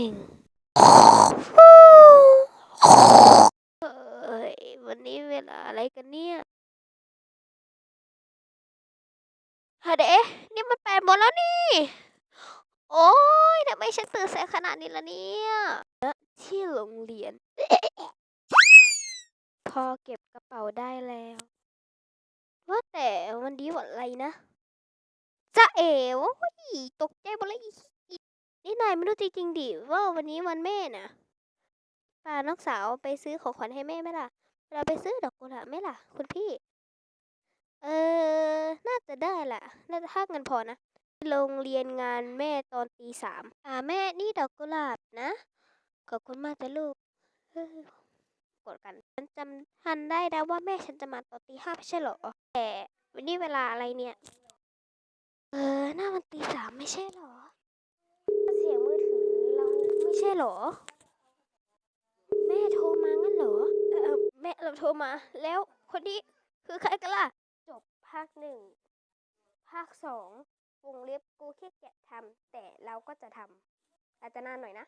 ่งเฮ้ยวันนี้เวลาอะไรกันเนี่ยฮะเดะนี่มันแปดโมงแล้วนี่ โอ้ยทำไมฉันตื่นสายขนาดนี้ละเนี่ยที่โรงเรียน พอเก็บกระเป๋าได้แล้ว ว่าแต่วันนี้วันอะไรนะจะเอ๋วตกใจหมดเลย นี่นายไม่รู้จริงๆดิว่าวันนี้วันแม่น่ะพาน้องสาวไปซื้อของขวัญให้แม่ไหมล่ะ เราไปซื้อดอกกุหลาบไหมล่ะ คุณพี่ เออ น่าจะได้แหละน่าจะถ้าเงินพอนะโรงเรียนงานแม่ตอนตีสามอ่าแม่นี่ดอกกุหลาบนะ ขอบคุณมากจ้ะลูกกดกันฉันจำทันได้แล้วว่าแม่ฉันจะมาตอนตีห้าไม่ใช่หรอ แต่วันนี้เวลาอะไรเนี่ย เออ หน้ามันตีสามไม่ใช่หรอ ช่เหรอ แม่โทรมางั้นเหรอ เออแม่เราโทรมา แล้วคนนี้คือใครกันล่ะ จบภาคหนึ่ง ภาคสองวงเล็บกูแค่แกะทำแต่เราก็จะทำอาจจะนานหน่อยนะ